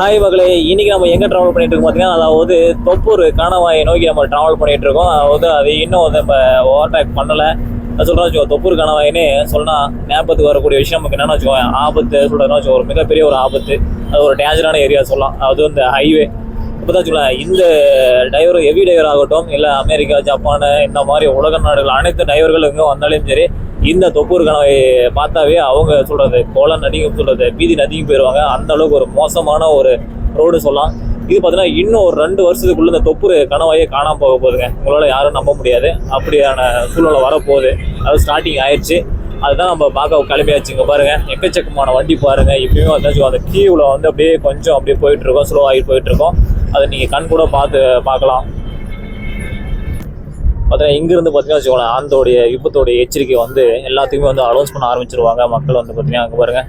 Hi மகளே இன்னைக்கு நம்ம எங்கே ட்ராவல் பண்ணிகிட்டு இருக்கோம் பார்த்தீங்கன்னா அதாவது தொப்பூர் காணவாயை நோக்கி நம்ம ட்ராவல் பண்ணிகிட்டு இருக்கோம். அதாவது அது இன்னும் வந்து நம்ம ஓவர்டேக் பண்ணலை. நான் சொல்கிறேன் வச்சுக்கோ தொப்பூர் கணவாயின்னு சொன்னால் ஞாபகத்துக்கு வரக்கூடிய விஷயம் நமக்கு என்னென்னு வச்சுக்கோ ஆபத்து சொல்கிறேன்னா வச்சுக்கோ ஒரு மிகப்பெரிய ஒரு ஆபத்து. அது ஒரு டேஞ்சரான ஏரியா சொல்லலாம். அது வந்து ஹைவே இப்போ தான் சொல்லலாம் இந்த டிரைவர் ஹெவி டிரைவர் ஆகட்டும் இல்லை அமெரிக்கா ஜப்பான் இந்த மாதிரி உலக நாடுகள் அனைத்து டிரைவர்கள் இங்கே வந்தாலும் சரி இந்த தொப்பூர் கனவை பார்த்தாவே அவங்க சொல்கிறது கோலம் நதிங்க சொல்கிறது பீதி நதிக்கு போயிடுவாங்க அந்த அளவுக்கு ஒரு மோசமான ஒரு ரோடு சொல்லலாம். இது பார்த்தீங்கன்னா இன்னும் ஒரு ரெண்டு வருஷத்துக்குள்ளே இந்த தொப்பூர் கணவாயே காணாமல் போக போகுதுங்க. உங்களால் யாரும் நம்ப முடியாது. அப்படியான சூழ்நிலை வரப்போகுது. அது ஸ்டார்டிங் ஆயிடுச்சு. அதுதான் நம்ம பார்க்க கிளம்பியாச்சுங்க. பாருங்கள் எக்கச்சக்கமான வண்டி பாருங்க. இப்பயுமே வந்து அந்த கீவில் வந்து அப்படியே கொஞ்சம் அப்படியே போயிட்டுருக்கோம் ஸ்லோ ஆகிட்டு போயிட்டுருக்கோம் அதை நீங்கள் கண் கூட பார்த்து பார்க்கலாம். பார்த்தீங்கன்னா இங்கிருந்து பார்த்தீங்கன்னா வச்சுக்கோங்களேன் ஆந்தோடைய விபத்தோடைய எச்சரிக்கை வந்து எல்லாத்துக்குமே வந்து அலௌன்ஸ் பண்ண ஆரம்பிச்சிருவாங்க. மக்கள் வந்து பார்த்தீங்கன்னா அங்கே பாருங்கள்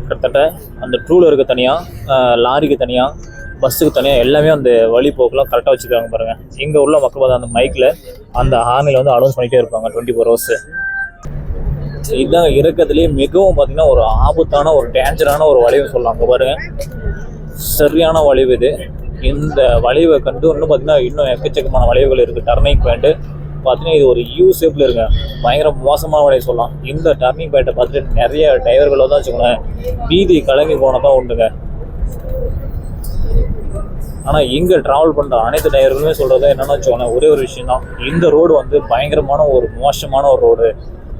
கிட்டத்தட்ட அந்த ட்ரூலருக்கு தனியாக லாரிக்கு தனியாக பஸ்ஸுக்கு தனியாக எல்லாமே அந்த வழி போக்கெல்லாம் கரெக்டாக வச்சுருக்காங்க பாருங்கள் இங்கே உள்ள மக்கள் பார்த்தா அந்த மைக்கில் அந்த ஹார்னில் வந்து அலௌன்ஸ் பண்ணிகிட்டே இருப்பாங்க டுவெண்ட்டி ஃபோர் ஹவர்ஸு இதுதான் இறக்கத்துலேயே மிகவும் பார்த்திங்கன்னா ஒரு ஆபத்தான ஒரு டேஞ்சரான ஒரு வளைவு சொல்லலாம். அங்கே பாருங்கள் சரியான வளைவு இது. இந்த வளைவை கண்டு இன்னும் பார்த்தீங்கன்னா இன்னும் எக்கச்சக்கமான வளைவுகள் இருக்குது டர்னிங் பாயிண்ட்டு பார்த்தீங்கன்னா இது ஒரு யூ ஷேப்பில் இருங்க. பயங்கர மோசமான வளைவு சொல்லலாம். இந்த டர்னிங் பாயிண்ட்டை பார்த்துட்டு நிறைய டிரைவர்கள் தான் வச்சுக்கோங்களேன். பீதி கலங்கி போனதான் உண்டுங்க. ஆனால் இங்கே ட்ராவல் பண்ணுற அனைத்து டிரைவர்களுமே சொல்கிறது என்னென்னு வச்சுக்கோங்களேன். ஒரே ஒரு விஷயம் தான் இந்த ரோடு வந்து பயங்கரமான ஒரு மோசமான ஒரு ரோடு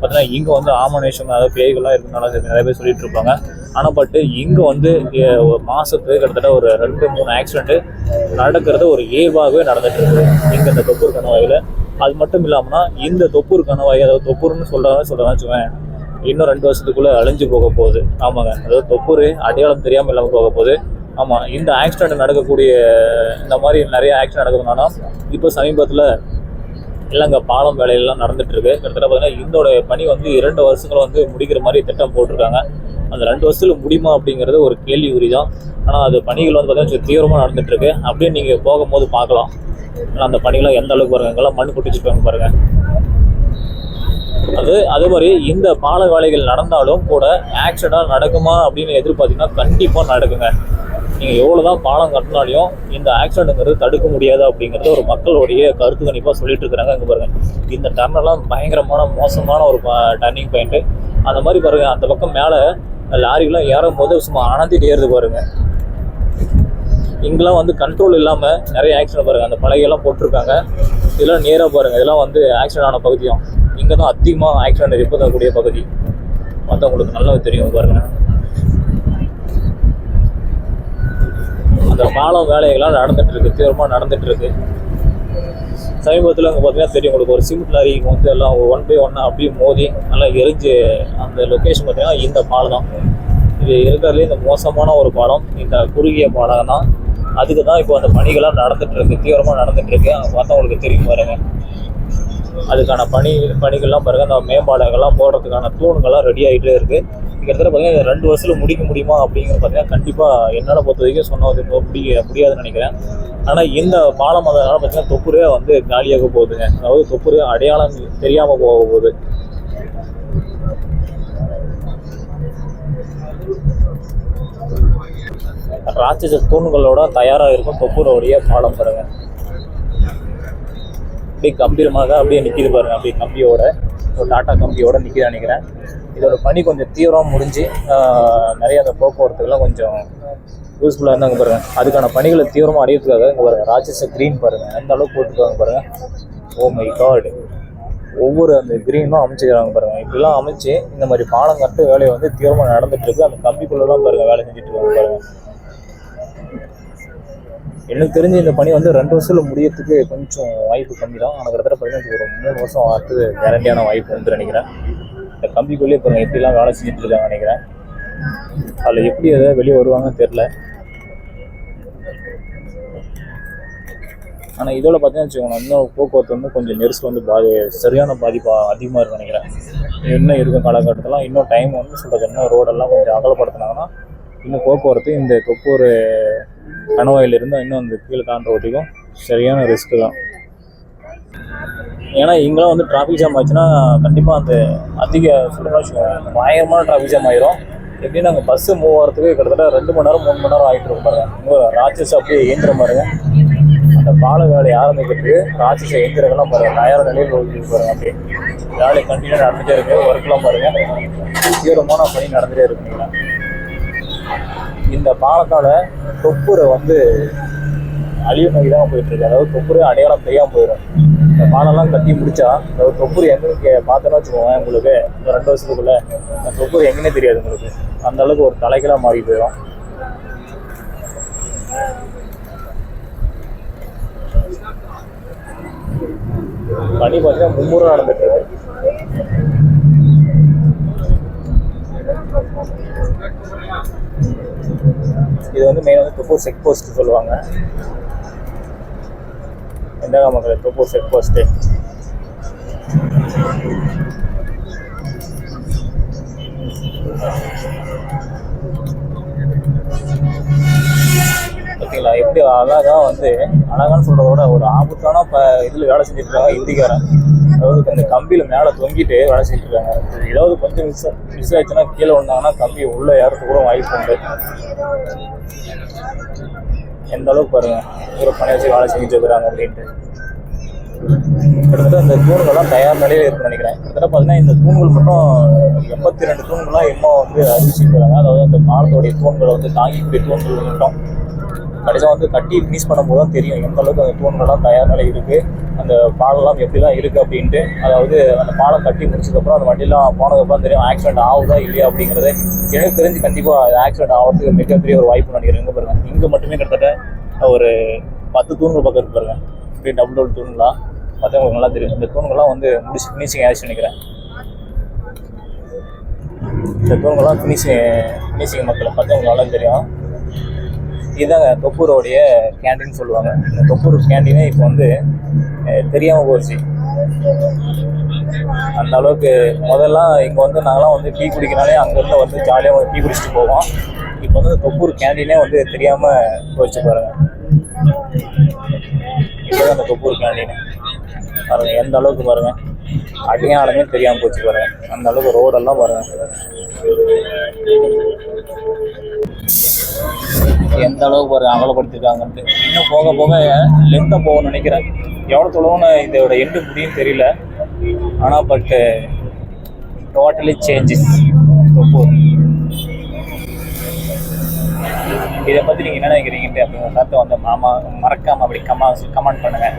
பார்த்தீங்கன்னா இங்கே வந்து ஆமனேஷன் அதாவது பேய்கள்லாம் இருக்குனால நிறைய பேர் சொல்லிட்டு இருப்பாங்க. ஆனால் பட்டு இங்கே வந்து ஒரு மாதத்துக்கு கிட்டத்தட்ட ஒரு ரெண்டு மூணு ஆக்சிடென்ட்டு நடக்கிறது ஒரு ஏவாகவே நடந்துட்டு இருக்குது இங்கே இந்த தொப்பூர் கணவாயில். அது மட்டும் இல்லாமல்னா இந்த தொப்பூர் கணவாய் அதாவது தொப்பூர்னு சொல்கிறாங்க சொல்கிறாங்க வச்சுக்கோங்க இன்னும் ரெண்டு வருஷத்துக்குள்ளே அழிஞ்சு போக போகுது. ஆமாங்க. அதாவது தொப்பூர் அடையாளம் தெரியாமல் இல்லாமல் போக போகுது. ஆமாம் இந்த ஆக்சிடென்ட் நடக்கக்கூடிய இந்த மாதிரி நிறைய ஆக்சிடென்ட் நடக்கிறதுனால இப்போ சமீபத்தில் இல்லைங்க பாலம் வேலையெல்லாம் நடந்துட்டு இருக்கு. கிட்டத்தட்ட பார்த்தீங்கன்னா இதோட பணி வந்து இரண்டு வருஷங்கள் வந்து முடிக்கிற மாதிரி திட்டம் போட்டிருக்காங்க. அந்த ரெண்டு வருஷத்துல முடியுமா அப்படிங்கிறது ஒரு கேள்விக்குறி தான் ஆனால் அது பணிகள் வந்து பார்த்தீங்கன்னா தீவிரமாக நடந்துட்டு இருக்கு அப்படியே நீங்கள் போகும்போது பார்க்கலாம். ஆனால் அந்த பணிகள்லாம் எந்த அளவுக்கு பாருங்க எங்கெல்லாம் மண் கொட்டிச்சிருக்காங்க பாருங்க அது அதே மாதிரி இந்த பால வேலைகள் நடந்தாலும் கூட ஆக்சிடென்ட் நடக்குமா அப்படின்னு எதிர்பார்த்தீங்கன்னா கண்டிப்பாக நடக்குங்க. நீங்கள் எவ்வளோ தான் பாலம் கட்டினாலையும் இந்த ஆக்சிடென்ட்டுங்கிறது தடுக்க முடியாது அப்படிங்கிறது ஒரு மக்களுடைய கருத்து கணிப்பாக சொல்லிட்டு இருக்கிறாங்க அங்கே பாருங்க. இந்த டர்னெல்லாம் பயங்கரமான மோசமான ஒரு டர்னிங் பாயிண்ட்டு அந்த மாதிரி பாருங்க அந்த பக்கம் மேலே லாரிகள்லாம் ஏறும் போது சும்மா அனந்திட்டு ஏறுது பாருங்க. இங்கெல்லாம் வந்து கண்ட்ரோல் இல்லாமல் நிறைய ஆக்சிடென்ட் பாருங்கள் அந்த பழகையெல்லாம் போட்டிருக்காங்க. இதெல்லாம் நேராக பாருங்க. இதெல்லாம் வந்து ஆக்சிடென்ட் ஆன பகுதியும் இங்கே தான் அதிகமாக ஆக்சிடென்ட் இருப்பதக்கூடிய பகுதி. மற்றவங்களுக்கு நல்லா தெரியும் பாருங்கள் அந்த பாலம் வேலைகள்லாம் நடந்துட்டு இருக்கு. தீவிரமாக நடந்துட்டு இருக்கு. சமீபத்தில் அங்கே பார்த்தீங்கன்னா தெரியும் உங்களுக்கு ஒரு சிமெண்ட் லாரி இங்க வந்து எல்லாம் ஒன் பை ஒன்னாக அப்படியே மோதி நல்லா எரிஞ்சு அந்த லொக்கேஷன் பார்த்தீங்கன்னா இந்த பாலம் தான். இது இருக்கிறதுலே இந்த மோசமான ஒரு பாலம் இந்த குறுகிய பாலம் தான். அதுக்கு தான் இப்போ அந்த பணிகள்லாம் நடந்துகிட்டு இருக்குது தீவிரமாக நடந்துகிட்ருக்கு அங்கே பார்த்தா உங்களுக்கு தெரியும் பாருங்க. அதுக்கான பணி பணிகள்லாம் பாருங்கள் அந்த மேம்பாலங்கள்லாம் போடுறதுக்கான தூண்கள்லாம் ரெடி ஆகிட்டே இருக்குது கிட்டத்தட்ட பார்த்தீங்கன்னா ரெண்டு வருஷத்துல முடிக்க முடியுமா அப்படிங்கிறது பார்த்தீங்கன்னா கண்டிப்பாக என்னால் பொறுத்த வரைக்கும் சொன்னது முடிய முடியாதுன்னு நினைக்கிறேன். ஆனால் இந்த பாலம் அதனால் பார்த்தீங்கன்னா தொப்புரே வந்து காலியாக போகுதுங்க. அதாவது தொப்புரே அடையாளம் தெரியாமல் போக போகுது. ராட்சச தூண்களோட தயாராக இருக்கும் தொப்புரோடைய பாலம் பாருங்க. அப்படியே கம்பீரமாக அப்படியே நிற்கிது பாருங்க. அப்படியே கம்பியோட ஒரு டாட்டா கம்பியோட நிற்கிது நினைக்கிறேன். இதோட பணி கொஞ்சம் தீவிரம் முடிஞ்சு நிறைய அந்த போக்குவரத்துக்கெல்லாம் கொஞ்சம் யூஸ்ஃபுல்லாக இருந்தாங்க பாருங்கள் அதுக்கான பணிகளை தீவிரமாக அடையிறதுக்காக இங்கே பாருங்கள் ராட்சச க்ரீன் பாருங்கள் எந்த அளவுக்கு போட்டுருக்காங்க பாருங்க. ஓ மை காட் ஒவ்வொரு அந்த கிரீனும் அமைச்சிக்கிறாங்க பாருங்கள் இப்படிலாம் அமைச்சு இந்த மாதிரி பாலம் கட்டு வேலையை வந்து தீவிரமாக நடந்துட்டு இருக்கு. அந்த கம்பிக்குள்ளெல்லாம் பாருங்கள் வேலை செஞ்சுட்டு இருக்காங்க பாருங்கள் எனக்கு தெரிஞ்சு இந்த பணி வந்து ரெண்டு வருஷத்துல முடியறதுக்கு கொஞ்சம் வாய்ப்பு கம்மி தான் ஆனால் கிட்டத்தட்ட பார்த்தீங்கன்னா ஒரு மூணு வருஷம் ஆகிறது கேரண்டியான வாய்ப்பு வந்து நினைக்கிறேன். கம்பிக்குள்ளே கம்பிக்குள்ளேயே எப்படிலாம் வேலை செஞ்சுட்டு இருக்காங்க நினைக்கிறேன். அதில் எப்படி அதை வெளியே வருவாங்கன்னு தெரில ஆனால் இதோட பார்த்தீங்கன்னா வச்சுக்கோங்க இன்னும் போக்குவரத்து வந்து கொஞ்சம் நெரிசல் வந்து பாதி சரியான பாதிப்பு அதிகமாக இருக்கும் நினைக்கிறேன். இன்னும் இருக்கும் காலகட்டத்தில் இன்னும் டைம் வந்து சொல்கிறது இன்னும் ரோடெல்லாம் கொஞ்சம் அகலப்படுத்தினாங்கன்னா இன்னும் போக்குவரத்து இந்த தொப்பூர் கணவாயிலிருந்து இன்னும் அந்த கீழே தாண்டுற வரைக்கும் சரியான ரிஸ்க்கு தான். ஏன்னா இங்கெல்லாம் வந்து டிராஃபிக் ஜாம் ஆச்சுன்னா கண்டிப்பாக அந்த அதிக சொல்லுங்க பயங்கரமான டிராஃபிக் ஜாம் ஆயிரும். எப்படி நாங்கள் பஸ்ஸு மூவ் ஆகிறதுக்கு கிட்டத்தட்ட ரெண்டு மணி நேரம் மூணு மணி நேரம் ஆகிட்டு இருக்கும் பாருங்க. ராட்சஸ் அப்படியே இயந்திர பாருங்க அந்த பால வேலையை ஆரம்பிக்கிறதுக்கு ராட்சச இயந்திரங்கள்லாம் பாருங்க. தயார் நிலையில் ஓடிட்டு பாருங்க அப்படியே. வேலை கண்டினியூ நடந்துட்டே இருக்கு. ஒர்க்லாம் பாருங்க. தீவிரமான பணி நடந்துட்டே இருக்குங்களா இந்த பாலக்கால தொப்புரை வந்து அழிவு நோக்கி தான் போயிட்டு இருக்கு. அதாவது தொப்புரை அடையாளம் தெரியாமல் போயிடும் இந்த பாலம்லாம் கட்டி முடிச்சா இந்த தொப்பூர் எங்கே பார்த்தோன்னா வச்சுக்கோங்க உங்களுக்கு இந்த ரெண்டு வருஷத்துக்குள்ள இந்த தொப்பூர் எங்கன்னே தெரியாது உங்களுக்கு. அந்த அளவுக்கு ஒரு தலைகளாக மாறி போயிடும். பணி பார்த்தீங்கன்னா மும்முறை நடந்துட்டு இருக்கு. இது வந்து மெயின் வந்து தொப்பூர் செக் போஸ்ட் சொல்லுவாங்க. எந்த மக்கள் தொப்பூர் செட் போஸ்ட்டு ஓகேங்களா எப்படி அழகா வந்து அழகான்னு சொல்கிறத விட ஒரு ஆபத்தான ப இதில் வேலை செஞ்சுட்டு இருக்காங்க இந்திக்காரன் அதாவது அந்த கம்பியில் மேலே தொங்கிட்டு வேலை செஞ்சுருக்காங்க ஏதாவது கொஞ்சம் மிஸ் மிஸ் ஆயிடுச்சுன்னா கீழே விழுந்தாங்கன்னா கம்பி உள்ளே ஏறதுக்கு கூட வாய்ப்பு உண்டு. எந்த அளவுக்கு பாருங்கள் ஒரு பணி வச்சு வேலை செஞ்சுட்டு இருக்கிறாங்க அப்படின்ட்டு. கிட்டத்தட்ட இந்த தூண்கள்லாம் தயார் நிலையில் இருக்குன்னு நினைக்கிறேன். கிட்டத்தட்ட பார்த்தீங்கன்னா இந்த தூண்கள் மட்டும் எண்பத்தி ரெண்டு தூண்கள்லாம் எம்மா வந்து அறிவிச்சிருக்கிறாங்க அதாவது அந்த பாலத்தோடைய தூண்களை வந்து தாங்கிக்கூடிய தூண்கள் மட்டும் கடைசியாக வந்து கட்டி ஃபினிஷ் பண்ணும்போது தான் தெரியும் எந்த அளவுக்கு அந்த தூண்கள்லாம் தயார் நிலை இருக்குது அந்த பாலம்லாம் எப்படிலாம் இருக்குது அப்படின்ட்டு. அதாவது அந்த பாலம் கட்டி முடிச்சதுக்கப்புறம் அந்த வண்டிலாம் போனதுக்கப்புறம் தெரியும் ஆக்சிடென்ட் ஆகுதா இல்லையா அப்படிங்கிறது எனக்கு தெரிஞ்சு கண்டிப்பாக ஆக்சிடென்ட் ஆகிறதுக்கு மிகப்பெரிய ஒரு வாய்ப்பு நினைக்கிறேன் இங்கே பாருங்க இங்கே மட்டுமே கிட்டத்தட்ட ஒரு பத்து தூண்கள் பக்கம் இருக்கு பாருங்க. இப்படி டபுள் டபுள் தூண்லாம் பார்த்தா உங்களுக்கு நல்லா தெரியும். இந்த தூண்கள்லாம் வந்து முடிச்சு ஃபினிஷிங் ஆயிடுச்சு நினைக்கிறேன். இந்த தூண்கள்லாம் ஃபினிஷிங் ஃபினிஷிங் மக்களை பார்த்தா உங்களுக்கு நல்லா தெரியும். இதுதாங்க தொப்பூரோடைய கேண்டீன் சொல்லுவாங்க. இந்த தொப்பூர் கேண்டீனே இப்போ வந்து தெரியாமல் போச்சு. அந்த அளவுக்கு முதல்லாம் இங்கே வந்து நாங்களாம் வந்து டீ குடிக்கிறனாலே அங்கேருந்து வந்து ஜாலியாக வந்து டீ குடிச்சிட்டு போவோம். இப்போ வந்து தொப்பூர் கேண்டீனே வந்து தெரியாமல் போச்சு பாருங்க. இதுதான் அந்த தொப்பூர் கேண்டீன் பாருங்க எந்த அளவுக்கு பாருங்க. அடியாளமே தெரியாமல் போச்சு பாருங்க. அந்த அளவுக்கு ரோடெல்லாம் பாருங்க. எந்த அளவுக்கு ஒரு அகலப்படுத்திருக்காங்கன்ட்டு இன்னும் போக போக லென்த்தாக போகணும்னு நினைக்கிறேன். எவ்வளோ தொலைவுன்னு இதோட எண்டு முடியும் தெரியல. ஆனால் பட்டு டோட்டலி சேஞ்சஸ் தொப்பூர் இதை பற்றி நீங்கள் என்ன நினைக்கிறீங்கன்ட்டு அப்படிங்கிற கருத்தை வந்து மாமா மறக்காமல் அப்படி கமா கமெண்ட் பண்ணுங்கள்